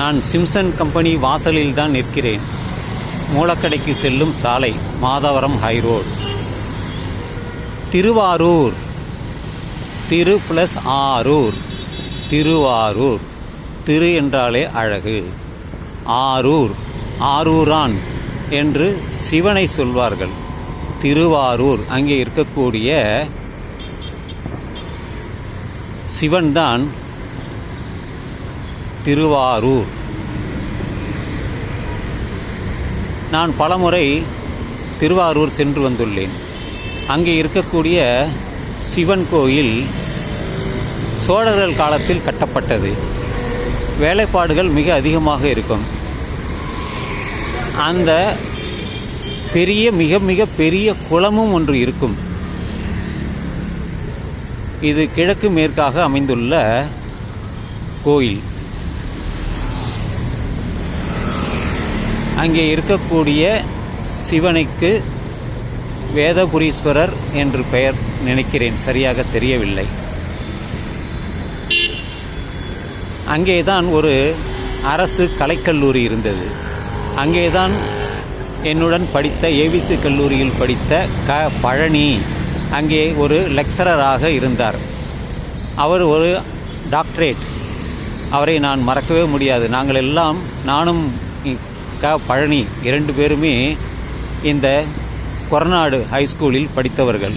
நான் Simpson company வாசலில் தான் நிற்கிறேன். மூலக்கடைக்கு செல்லும் சாலை Madhavaram high road Thiruvarur. Thiru plus Arur. Thiruvarur. Thiru என்றாலே அழகு. ஆரூர். ஆரூரான் என்று சிவனை சொல்வார்கள். திருவாரூர். அங்கே இருக்கக்கூடிய சிவன்தான் திருவாரூர். நான் பலமுறை திருவாரூர் சென்று வந்துள்ளேன். அங்கே இருக்கக்கூடிய சிவன் கோயில் சோழர்கள் காலத்தில் கட்டப்பட்டது. வேலைப்பாடுகள் மிக அதிகமாக இருக்கும். அந்த பெரிய மிக மிக பெரிய குளமும் ஒன்று இருக்கும். இது கிழக்கு மேற்காக அமைந்துள்ள கோயில். அங்கே இருக்கக்கூடிய சிவனுக்கு வேதபுரீஸ்வரர் என்று பெயர் நினைக்கிறேன். சரியாக தெரியவில்லை. அங்கேதான் ஒரு அரசு கலைக்கல்லூரி இருந்தது. அங்கேதான் என்னுடன் படித்த ஏவிசி கல்லூரியில் படித்த க. பழனி அங்கே ஒரு லெக்சரராக இருந்தார். அவர் ஒரு டாக்டரேட். அவரை நான் மறக்கவே முடியாது. நாங்கள் எல்லாம் நானும் க பழனி இரண்டு பேருமே இந்த கொரநாடு ஹைஸ்கூலில் படித்தவர்கள்.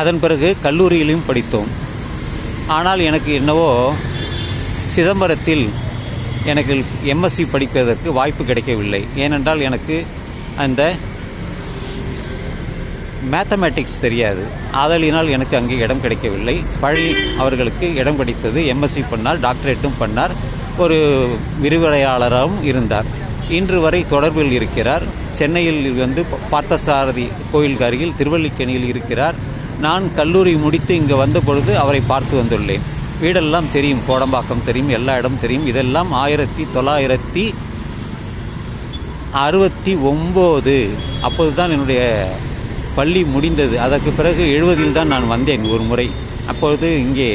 அதன் பிறகு கல்லூரியிலும் படித்தோம். ஆனால் எனக்கு என்னவோ சிதம்பரத்தில் எனக்கு எம்எஸ்சி படிப்பதற்கு வாய்ப்பு கிடைக்கவில்லை. ஏனென்றால் எனக்கு அந்த மேத்தமேட்டிக்ஸ் தெரியாது. ஆதலினால் எனக்கு அங்கே இடம் கிடைக்கவில்லை. பழனி அவர்களுக்கு இடம் கிடைத்தது எம்எஸ்சி பண்ணார் டாக்டரேட்டும் பண்ணார். ஒரு விரிவுரையாளராகவும் இருந்தார். இன்று வரை தொடர்பில் இருக்கிறார். சென்னையில் வந்து பார்த்தசாரதி கோயிலுக்கு அருகில் திருவல்லிக்கேணியில் இருக்கிறார். நான் கல்லூரி முடித்து இங்கே வந்த பொழுது அவரை பார்த்து வந்துள்ளேன். வீடெல்லாம் தெரியும் கோடம்பாக்கம் தெரியும் எல்லா இடம் தெரியும். இதெல்லாம் ஆயிரத்தி தொள்ளாயிரத்தி அறுபத்தி ஒம்பது. அப்போது தான் என்னுடைய பள்ளி முடிந்தது. அதற்கு பிறகு எழுபதில் தான் நான் வந்தேன் ஒரு முறை. அப்பொழுது இங்கே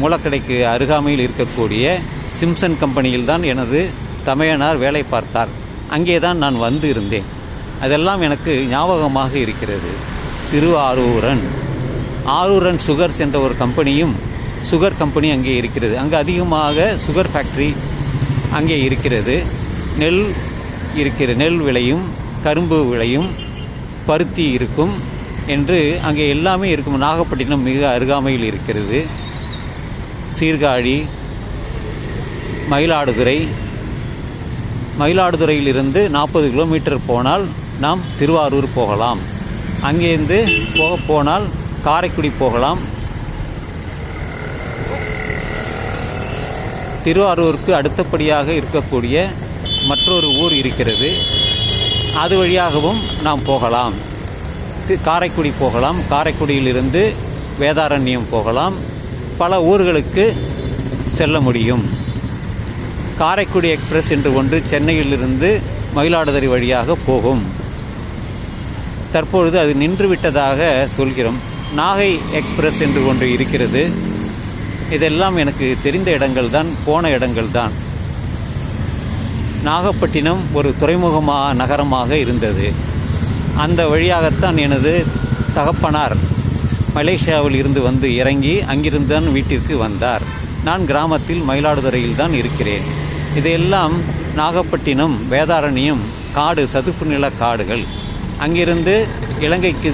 மூலக்கடைக்கு அருகாமையில் இருக்கக்கூடிய சிம்சன் கம்பெனியில் தான் எனது தமையனார் வேலை பார்த்தார். அங்கே தான் நான் வந்து இருந்தேன். அதெல்லாம் எனக்கு ஞாபகமாக இருக்கிறது. திருவாரூரன். ஆரூரன் சுகர்ஸ் என்ற ஒரு கம்பெனியும் சுகர் கம்பெனி அங்கே இருக்கிறது. அங்கே அதிகமாக சுகர் ஃபேக்ட்ரி அங்கே இருக்கிறது. நெல் இருக்கிற நெல் விளையும் கரும்பு விளையும் பருத்தி இருக்கும் என்று அங்கே எல்லாமே இருக்கும். நாகப்பட்டினம் மிக அருகாமையில் இருக்கிறது. சீர்காழி மயிலாடுதுறை. மயிலாடுதுறையிலிருந்து நாற்பது கிலோமீட்டர் போனால் நாம் திருவாரூர் போகலாம். அங்கேருந்து போக போனால் காரைக்குடி போகலாம். திருவாரூருக்கு அடுத்தபடியாக இருக்கக்கூடிய மற்றொரு ஊர் இருக்கிறது. அது வழியாகவும் நாம் போகலாம். காரைக்குடி போகலாம். காரைக்குடியிலிருந்து வேதாரண்யம் போகலாம். பல ஊர்களுக்கு செல்ல முடியும். காரைக்குடி எக்ஸ்பிரஸ் என்று ஒன்று சென்னையிலிருந்து மயிலாடுதுறை வழியாக போகும். தற்பொழுது அது நின்றுவிட்டதாக சொல்கிறோம். நாகை எக்ஸ்பிரஸ் என்று ஒன்று இருக்கிறது. இதெல்லாம் எனக்கு தெரிந்த இடங்கள் தான் போன இடங்கள் தான் நாகப்பட்டினம் ஒரு துறைமுகமாக நகரமாக இருந்தது. அந்த வழியாகத்தான் எனது தகப்பனார் மலேசியாவில் இருந்து வந்து இறங்கி அங்கிருந்து தான் வீட்டிற்கு வந்தார். நான் கிராமத்தில் மயிலாடுதுறையில் தான் இருக்கிறேன். இதையெல்லாம் நாகப்பட்டினம் வேதாரண்யம் காடு சதுப்பு நில காடுகள். அங்கிருந்து இலங்கைக்கு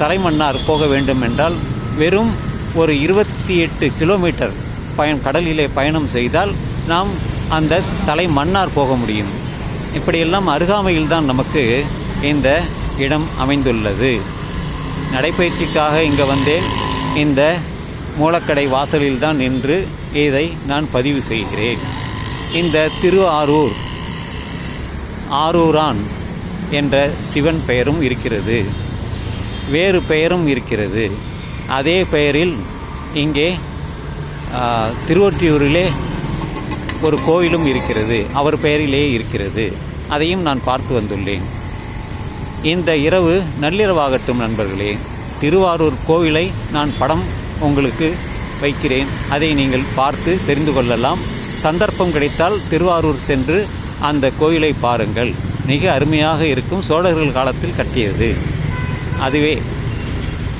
தலைமன்னார் போக வேண்டும் என்றால் வெறும் ஒரு இருபத்தி எட்டு கிலோமீட்டர் பயன் கடலிலே பயணம் செய்தால் நாம் அந்த தலை மன்னார் போக முடியும். இப்படியெல்லாம் அருகாமையில் தான் நமக்கு இந்த இடம் அமைந்துள்ளது. நடைப்பயிற்சிக்காக இங்கே வந்தேன். இந்த மூலக்கடை வாசலில் தான் நின்று இதை நான் பதிவு செய்கிறேன். இந்த திரு ஆரூர் ஆரூரான் என்ற சிவன் பெயரும் இருக்கிறது. வேறு பெயரும் இருக்கிறது. அதே பெயரில் இங்கே ஆ, திருவொற்றியூரிலே ஒரு கோயிலும் இருக்கிறது. அவர் பெயரிலே இருக்கிறது. அதையும் நான் பார்த்து வந்துள்ளேன். இந்த இரவு நள்ளிரவாகட்டும் நண்பர்களே. திருவாரூர் கோவிலை நான் படம் உங்களுக்கு வைக்கிறேன். அதை நீங்கள் பார்த்து தெரிந்து கொள்ளலாம். சந்தர்ப்பம் கிடைத்தால் திருவாரூர் சென்று அந்த கோயிலை பாருங்கள். மிக அருமையாக இருக்கும் சோழர்கள் காலத்தில் கட்டியது. அதுவே